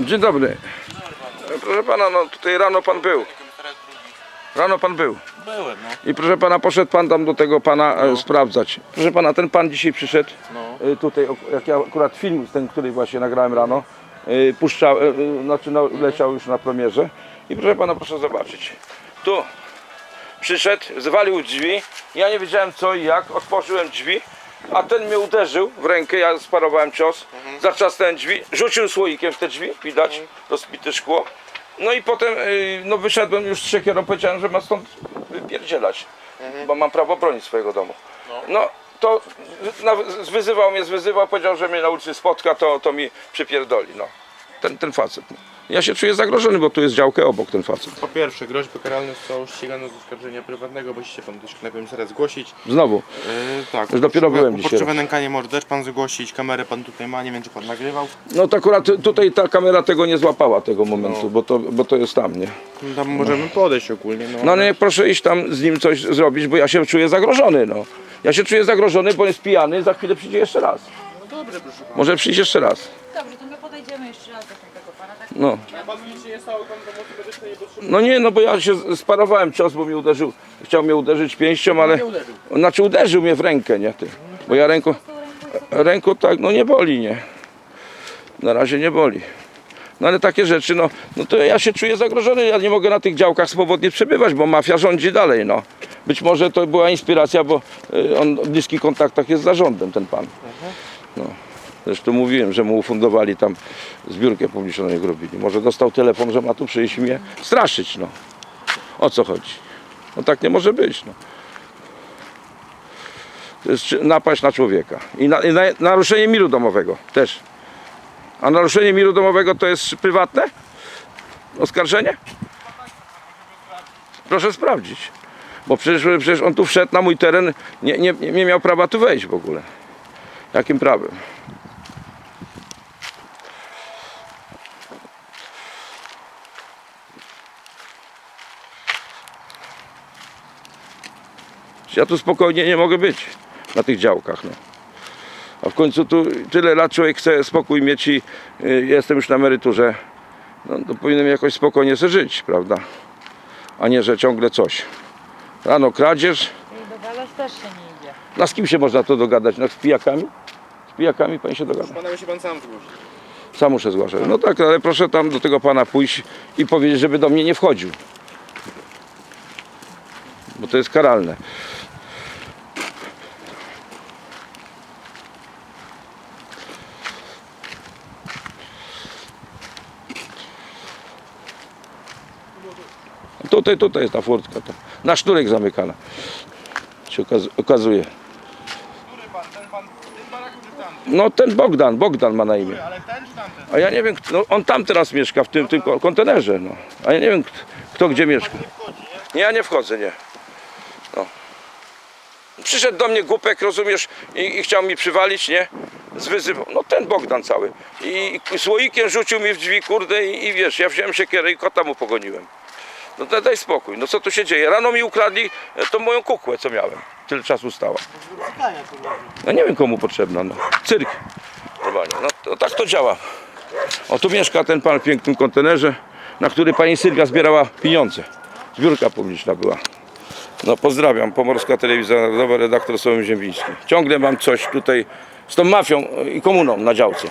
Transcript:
Dzień dobry. Proszę pana, no tutaj rano pan był. Rano pan był. Byłem, no. I proszę pana, poszedł pan tam do tego pana e, sprawdzać. Proszę pana, ten pan dzisiaj przyszedł. No. E, tutaj, jak ja akurat film, ten, który właśnie nagrałem rano, e, puszczał, e, e, znaczy no, leciał już na premierze. I proszę pana, proszę zobaczyć. Tu przyszedł, zwalił drzwi. Ja nie wiedziałem co i jak. Otworzyłem drzwi. A ten mnie uderzył w rękę, ja sparowałem cios, zatrzasnąłem drzwi, rzucił słoikiem w te drzwi, widać, rozbite szkło. No i potem y, no wyszedłem już z siekierą, powiedziałem, że ma stąd wypierdzielać, bo mam prawo bronić swojego domu. No to na, wyzywał mnie, zwyzywał, powiedział, że mnie na ulicy spotka, to, to mi przypierdoli, no. Ten, ten facet. Ja się czuję zagrożony, bo tu jest działkę obok ten facet. Po pierwsze, groźby karalne są ścigane z oskarżenia prywatnego, bo się pan też na komisariat zgłosić. Znowu. Yy, tak. Już dopiero byłem dzisiaj. Uporczywe nękanie może też pan zgłosić, kamerę pan tutaj ma, nie wiem czy pan nagrywał. No to akurat tutaj ta kamera tego nie złapała tego momentu, bo, to, bo to jest tam, nie? No, Tam możemy podejść ogólnie, no. No nie, proszę iść tam z nim coś zrobić, bo ja się czuję zagrożony, no. Ja się czuję zagrożony, bo jest pijany, za chwilę przyjdzie jeszcze raz. no dobrze, proszę pana. Może przyjść jeszcze raz. Dobrze, to jeszcze raz do tego pana, tak? No. Nic się nie stało, pan pomocy medycznej nie potrzebuje. No nie, no bo ja się sparowałem cios, bo mnie uderzył, chciał mnie uderzyć pięścią, ale... uderzył. Znaczy uderzył mnie w rękę, nie ty. Bo ja ręką, ręką tak, no nie boli, nie. Na razie nie boli. No ale takie rzeczy, no, no to ja się czuję zagrożony, ja nie mogę na tych działkach swobodnie przebywać, bo mafia rządzi dalej, no. Być może to była inspiracja, bo y, on w bliskich kontaktach jest z zarządem, ten pan. No. Zresztą mówiłem, że mu ufundowali tam zbiórkę publiczną niech robili. Może dostał telefon, że ma tu przyjść mnie straszyć, no. O co chodzi? No tak nie może być, no. To jest napaść na człowieka. I, na, i na, naruszenie miru domowego też. A naruszenie miru domowego to jest prywatne? Oskarżenie? Proszę sprawdzić. Bo przecież, przecież on tu wszedł na mój teren, nie, nie, nie miał prawa tu wejść w ogóle. Jakim prawem? Ja tu spokojnie nie mogę być na tych działkach. No. A w końcu tu tyle lat człowiek chce spokój mieć i y, jestem już na emeryturze. No, to powinienem jakoś spokojnie sobie żyć, prawda? A nie, że ciągle coś. Rano kradzież. I dogadać też się nie idzie. No z kim się można to dogadać? No z pijakami? Z pijakami pan się dogada. Pana się pan sam zgłosi. Sam muszę zgłaszać. No tak, ale proszę tam do tego pana pójść i powiedzieć, żeby do mnie nie wchodził. To jest karalne. Tutaj, tutaj jest ta furtka. To. Na sznurek zamykana. Się okaz- okazuje. No ten Bogdan, Bogdan ma na imię. A ja nie wiem, no, on tam teraz mieszka, w tym, tym ko- kontenerze, no. A ja nie wiem, kto, kto gdzie mieszka. Nie, ja nie wchodzę, nie. No. Przyszedł do mnie głupek, rozumiesz, i, i chciał mi przywalić, nie? Zwyzywał. No ten Bogdan cały. I, i słoikiem rzucił mi w drzwi, kurde, i, i wiesz, ja wziąłem siekierę i kota mu pogoniłem. No daj, daj spokój, no co tu się dzieje? Rano mi ukradli e, tą moją kukłę, co miałem. Tyle czasu stała. No nie wiem komu potrzebna, no. Cyrk. Normalnie. No to, tak to działa. O tu mieszka ten pan w pięknym kontenerze, na który pani Sylwia zbierała pieniądze. Zbiórka publiczna była. No pozdrawiam, Pomorska Telewizja Narodowa, redaktor Sławomir Ziembiński. Ciągle mam coś tutaj z tą mafią i komuną na działce.